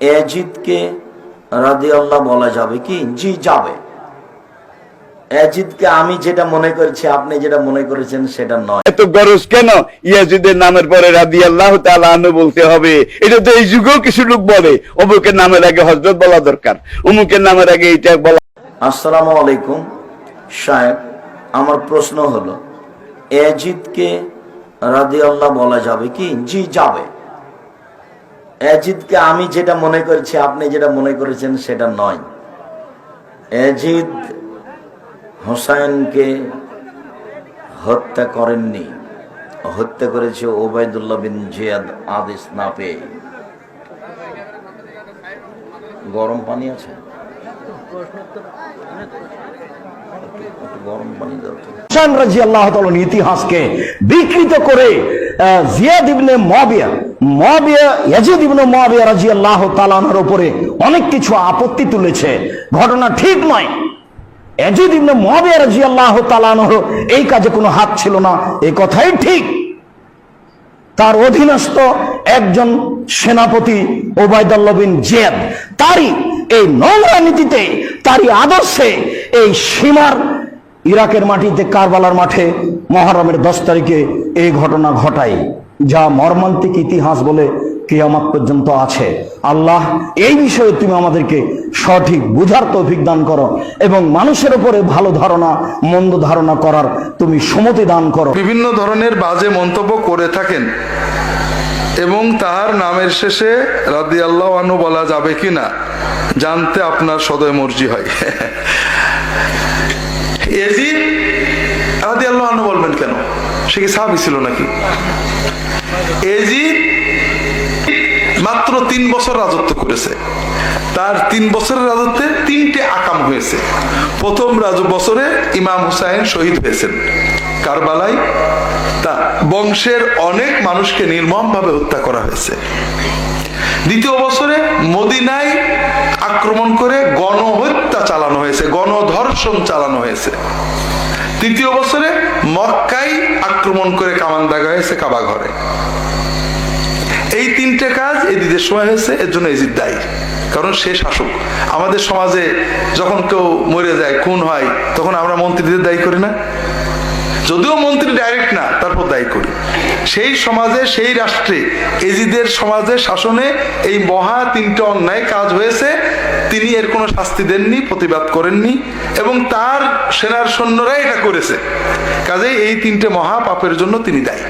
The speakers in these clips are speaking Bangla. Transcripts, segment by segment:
এজিদকে রাদি আল্লাহ বলা যাবে কি? জি যাবে। এজিদকে আমি যেটা মনে করছি আপনি যেটা মনে করেছেন সেটা নয়। এত গরজ কেন? ইয়াজিদের নামের পরে রাদি আল্লাহ তালু বলতে হবে। এটা তো এই যুগেও কিছু লোক বলে। অমুকের নামের আগে হজরত বলা দরকার। অমুকের নামের আগে এটা বলা আসসালামু আলাইকুম সাহেব। আমার প্রশ্ন হলো এজিদকে রাদি আল্লাহ বলা যাবে কি? জি যাবে। এজিদকে আমি যেটা মনে করছি, আপনি যেটা মনে করেছেন সেটা নয়। এজিদ হোসাইনকে হত্যা করেননি। হত্যা করেছে ওবায়দুল্লাহ বিন জিয়াদ আদেশ না পেয়ে গরম পানি আছে? গরম ইতিহাসকে বিকৃত করে জিয়াদ ইবনে মবিয়া মবিয়া, ইয়াজিদ ইবনে মবিয়া রাজি আল্লাহ তালানোর উপরে অনেক কিছু আপত্তি তুলেছে। ঘটনা ঠিক নয়। ইয়াজিদ ইবনে মবিয়া এই কাজে কোনো হাত ছিল না এই কথাই ঠিক। তার অধীনস্থ একজন সেনাপতি ওবায়দুল্লাহ বিন জিয়াদ, তারই এই নোংরা নীতিতে, তারই আদর্শে এই সীমার ইরাকের মাটিতে, কারবালার মাঠে, মহরমের দশ তারিখে এই ঘটনা ঘটায় যা মর্মান্তিক ইতিহাস বলে কিয়ামত পর্যন্ত আছে। আল্লাহ, এই বিষয়ে তুমি আমাদেরকে সঠিক বুঝার তৌফিক দান করো এবং মানুষের উপরে ভালো ধারণা, মন্দ ধারণা করার তুমি সমতি দান করো। বিভিন্ন ধরনের বাজে মন্তব্য করে থাকেন এবং তার নামের শেষে রাদি আল্লাহ বলা যাবে কিনা, জানতে আপনার সদয় মর্জি হয়। এজিদ রাদি আল্লাহ আনু বলবেন কেন সে কি সাহাবি ছিল নাকি? এজিদ মাত্র তিন বছর রাজত্ব করেছে। তার তিন বছরের রাজত্বে তিনটে আকাম হয়েছে। প্রথম রাজ বছরে ইমাম হুসাইন শহীদ হয়েছেন। কারবালায় তা বংশের অনেক মানুষকে নির্মমভাবে হত্যা করা হয়েছে। দ্বিতীয় বছরে মদিনায় আক্রমণ করে গণহত্যা চালানো হয়েছে, গণধর্ষণ চালানো হয়েছে। তৃতীয় বছরে মক্কাই আক্রমণ করে কামান দাগা হয়েছে কাবা ঘরে। এই তিনটে কাজ এদিদের সময় হয়েছে, এর জন্য এজিদ দায়ী। কারণ সে শাসক। আমাদের সমাজে যখন কেউ মরে যায়, খুন হয়, তখন আমরা মন্ত্রীদের দায়ী করি না। যদিও মন্ত্রী ডাইরেক্ট না, তারপর দায়ী করি। সেই সমাজে, সেই রাষ্ট্রে, এজিদের সমাজে, শাসনে এই মহা তিনটে অন্যায় কাজ হয়েছে। তিনি এর কোনো শাস্তি দেননি, প্রতিবাদ করেননি এবং তার সেনার সৈন্যরাই এটা করেছে। কাজেই এই তিনটে মহা পাপের জন্য তিনি দায়ী।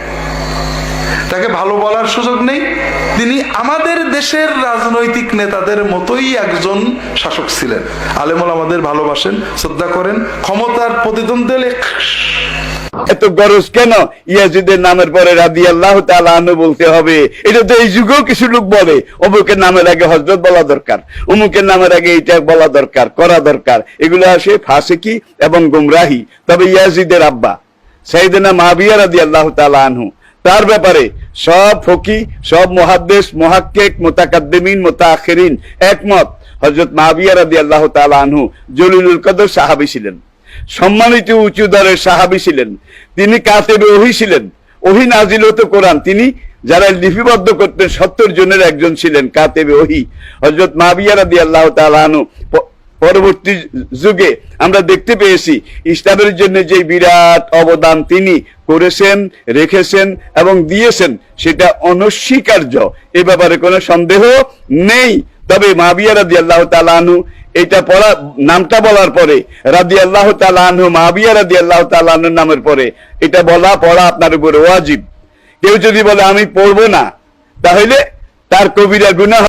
তাকে ভালো বলার সুযোগ নেই। তিনি আমাদের দেশের রাজনৈতিক নেতাদের মতোই একজন শাসক ছিলেন। আলেমল আমাদের ভালোবাসেন, শ্রদ্ধা করেন, ক্ষমতার প্রতিদ্বন্দ্বী হলে এত গরজ কেন? ইয়াজিদের নামের পরে রাদি আল্লাহ তালু বলতে হবে, এটা তো এই যুগেও কিছু লোক বলে, অমুকের নামের আগে হজরত বলা দরকার, অমুকের নামের আগে এটা বলা দরকার, করা দরকার, এগুলো আসে ফাসেকি এবং গুমরাহি। তবে ইয়াজিদের আব্বা সাইদিনা মাবিয়া রাদি আল্লাহ আনহু, তার ব্যাপারে সব ফকি সব মহাদ্দেশ মহাক্কেক, মোতাকাদ্দিমিন মোতাখিরিন একমত। হজরত মাবিয়া রাদি আল্লাহ আনহু জলিলুল কদর সাহাবি ছিলেন। সম্মানিত উঁচু দরের সাহাবি ছিলেন। তিনি কাতেবে ওহি ছিলেন। ওহি নাজিল হতো কোরআন। তিনি যারা লিপিবদ্ধ করতেন সত্তর জনের একজন ছিলেন, কাতেবে ওহি। হজরত মাবিয়া রাদি আল্লাহ তালানু পরবর্তী যুগে আমরা দেখতে পেয়েছি, ইসলামের জন্য যে বিরাট অবদান তিনি করেছেন, রেখেছেন এবং দিয়েছেন, সেটা অনস্বীকার্য। এ ব্যাপারে কোনো সন্দেহ নেই। তবে মাবিয়া রাদি আল্লাহ তালানু এটা পড়া, নামটা বলার পরে রাদি আল্লাহ তালানহু মাবিয়া রাদি আল্লাহ তালানুর নামের পরে, এটা বলা, পড়া আপনার উপরে ওয়াজিব। কেউ যদি বলে, আমি পড়ব না, তাহলে তার কবিরা গুনাহ